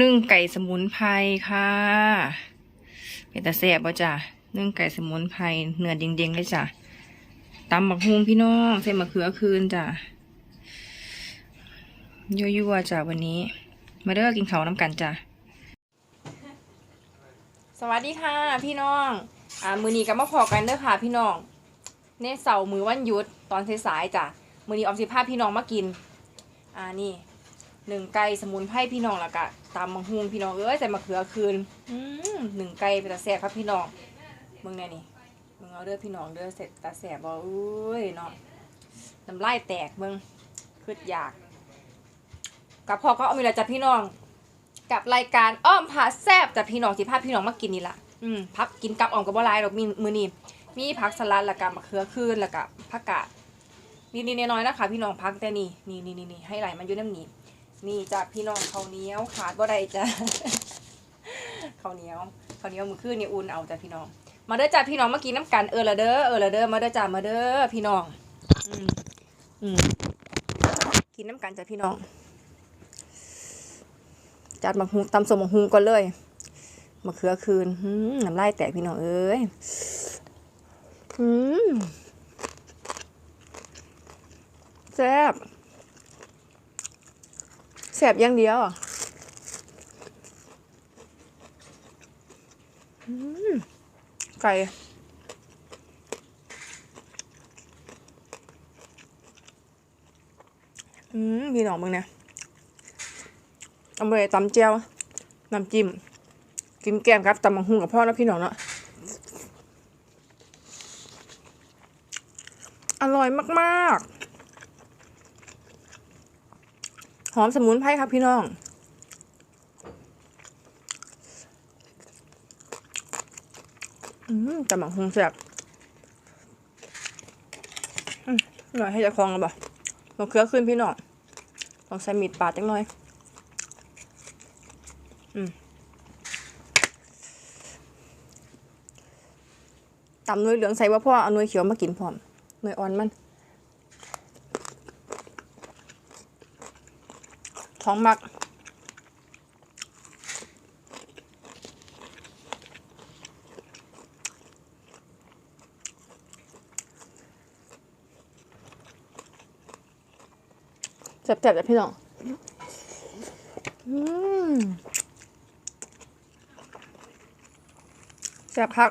นึ่งไก่สมุนไพรค่ะเป็นตาแซ่บบ่จ้ะนึ่งไก่สมุนไพรเนื้อเด้งๆเลยจ้ะตำบักฮุงพี่น้องใส่มะเขือคืนจ้ะยั่วๆจ้ะวันนี้ มาเด้อกินเขาน้ำกันจ้ะสวัสดีค่ะ พี่น้อง อ่ามือนี้ก็มาพอกันเด้อค่ะ พี่น้องเนเสาร์มือวันหยุดตอนสายๆจ้ะมือนีออมสิพาพี่น้องมากิน อ่านี่ หนึ่งไก่สมุนไพรพี่น้องแล้วก็ตำมังหุงพี่น้องเอ้ยใส่มะเขือคืนหนึ่งไก่เป็นตาแสบครับพี่น้องมึงเนี่ยนี่มึงเอาเด้อพี่น้องเด้อเสร็จตาแสบบ่อุ้ยเนาะน้ำลายแตกมึงคืดอยาก กับพ่อก็เอามีละจ้ะพี่น้อง กับรายการอ้อมผาแซบจ้ะพี่น้องที่พาพี่น้องมากินนี่ละอืมพักกินกับอ่อมกับบัวลายดอกมีมือนี่มีผักสลัดล้วก็มะเขือคืนล้วก็ผักกาดนี่ๆน้อยๆนะคะพี่น้องพักแต่นี่นี่นี่นี่ให้ไหลมันอยู่น้ำหนี นี่จ้ะพี่น้องเขาเหนียวขาดบ่ได้จ้ะข้าเหนียวเขาเหนียวมือคืนนี่อุ่นเอาจ้ะพี่น้อง มาเด้อจ้ะพี่น้องเมากินน้ำกันเออละเด้อเออละเด้อมาเด้อจ้ะมาเด้อพี่น้อง อืมอืมกินน้ำกันจ้ะพี่น้อง จัดมะฮุงตำสมมะฮุงก่อนเลยมะเขือคืนอืมน้ำลายแตกพี่น้องเอ้ยอืมแซ่บ แสบอย่างเดียวอะไก่อืมพี่น้องมึงเนี่ยเอาไปตำเจียวน้ำจิ้มกินแกมครับตำมังหุงกับพ่อแล้วพี่น้องเนาะอร่อยมาก ๆ หอมสมุนไพรครับพี่น้อง อืมจำบังคงแซ่บอืมหน่อยให้จะคลองกันบ่มะเขือขึ้นพี่น้องลองใส่มีดปาดจังหน่อย อืมตำนวยเหลืองใส่ว่าพ่อเอานวยเขียวมากินพร้อมนวยอ่อนมัน ท้องมักเจ็บๆเลยพี่น้อง อืมแซ่บคัก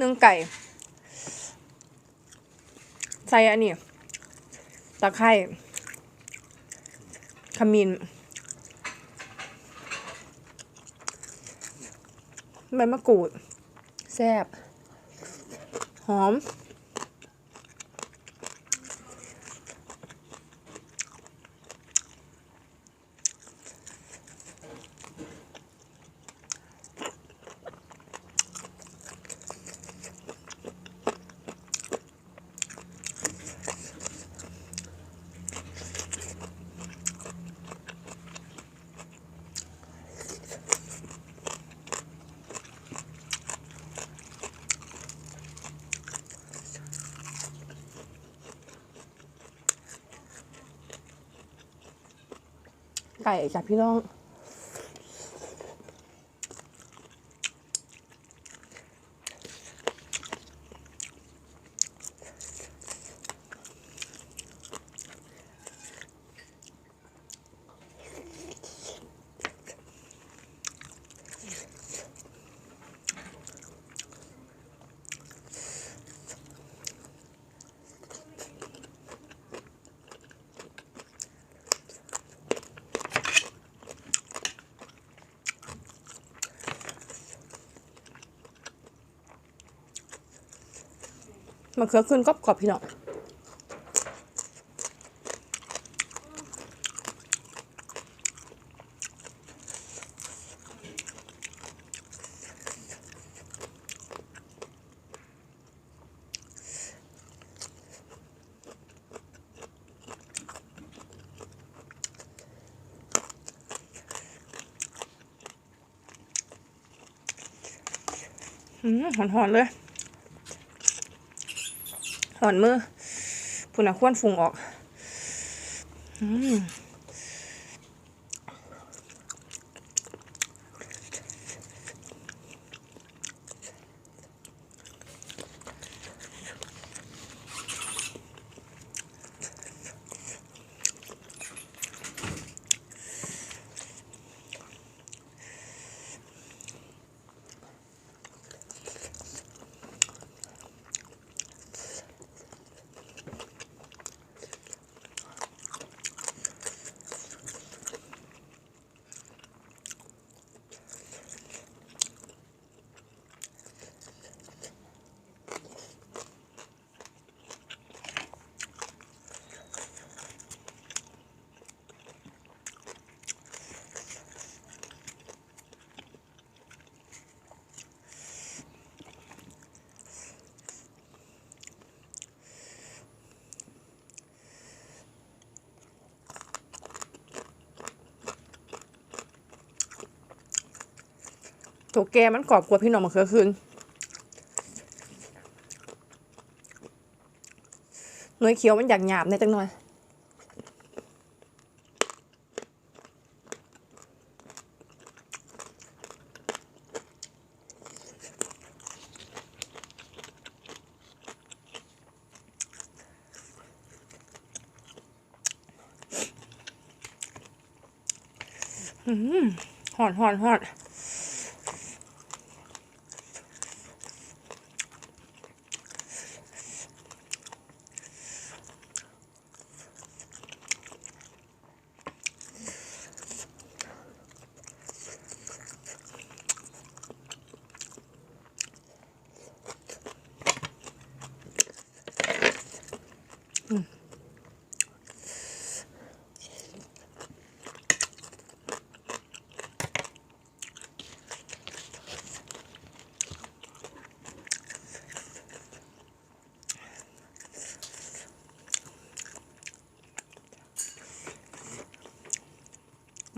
เนื้อไก่ ใส่อันนี้ตะไคร้ขมิ้นใบมะกรูด แซ่บ หอม ไก่จ้ะพี่น้อง มะเขือขึ้นกรอบๆพี่น้องหอนๆเลย หอนมือพุ่นอะควนฟุงออก อืม ตัวแกมันกรอบกว่าพี่น้องมะเขือคืนหน่วยเขียวมันอยากหยาบในอยจังหน่อยอืมหอนหอนหอน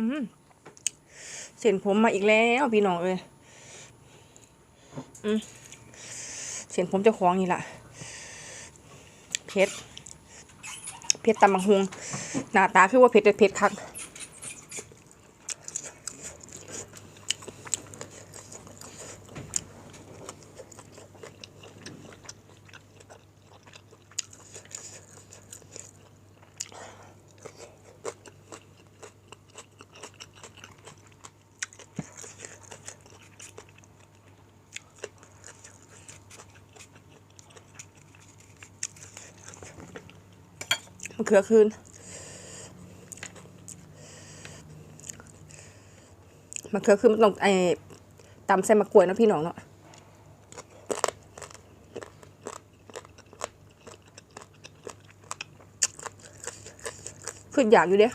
อืม เส้นผมมาอีกแล้วพี่น้องเอ้ยอืมเส้นผมจะคล้องนี่แหละเพชรเพชรตำบังฮวงหน้าตาคือว่าเพชรแต่เพชรคัก มะเขือคืนมะเขือคืนมันต้องไอ้ตำใส่มะกรวยนะพี่น้องเนาะคืออยากอยู่เด้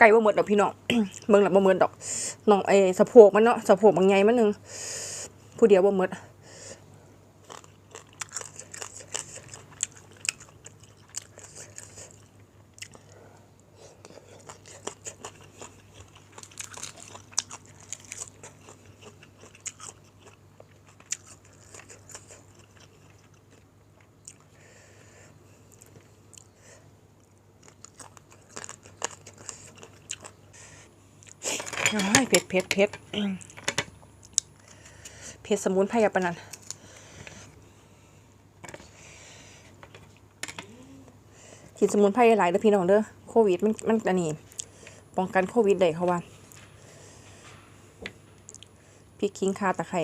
ไก่บ่หมดดอกพี่น้องเบิ่งหลับบ่หมดดอกน้องไอ้สะโพกมันเนาะสะโพกบางใหญ่มันนึงผู้เดียวบ่หมด เผ็ดเผ็ดเผ็ดเผ็ดสมุนไพรอะปนันกินสมุนไพรหลายๆเด้อพี่น้องเด้อโควิดมันมันอันนี้ป้องกันโควิดได้เขาว่าพริกขิงคาตะไคร้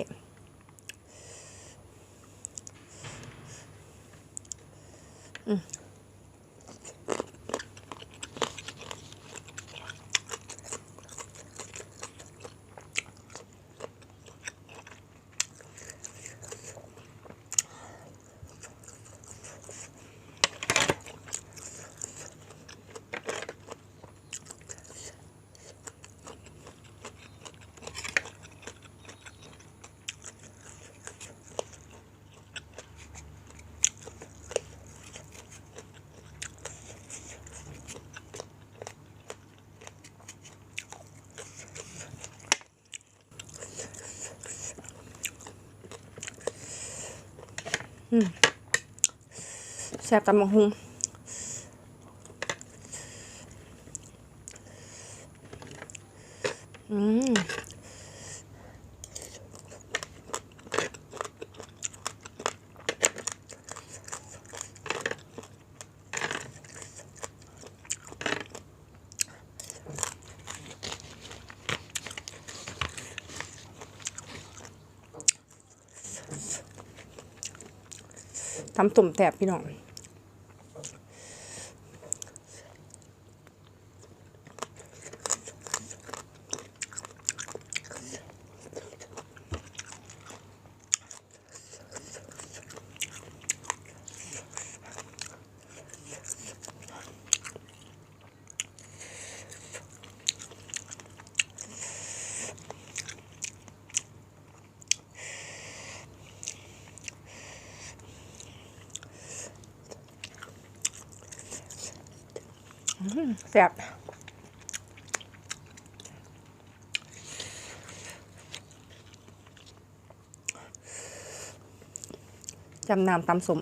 แซ่บตำบักหุงอืม ทำตุ่มแตบพี่น้อง แซ่บจำน้ำตำสม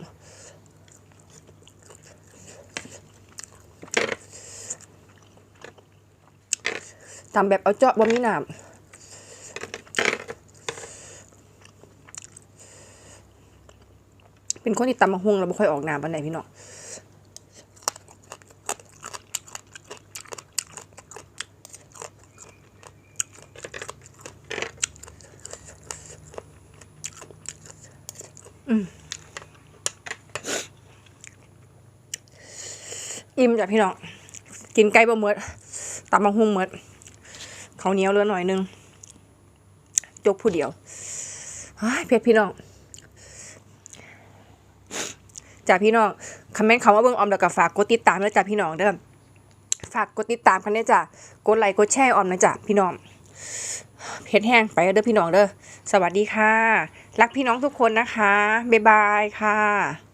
ตำแบบเอาเจาะบ่มีน้ำเป็นคนที่ตำมะฮุงแล้วบ่ค่อยออกน้ำปานใดพี่น้อง อิ่มจ้ะพี่น้อง กินไก่บ่เมดตำบักหุ่งเมดเขาเหนียวเลือหน่อยนึงจกผู้เดียวเฮ้ยเผ็ดพี่น้องจ้ะพี่น้องคอมเมนต์คำว่าเบิ่งออมแล้วก็ฝากกดติดตามด้วยจ้ะพี่น้องเด้อฝากกดติดตามกันด้วยจ้ะกดไลค์กดแชร์ออมนะจ้ะพี่น้องเผ็ดแห้งไปเด้อพี่น้องเด้อสวัสดีค่ะ รักพี่น้องทุกคนนะคะบ๊ายบายค่ะ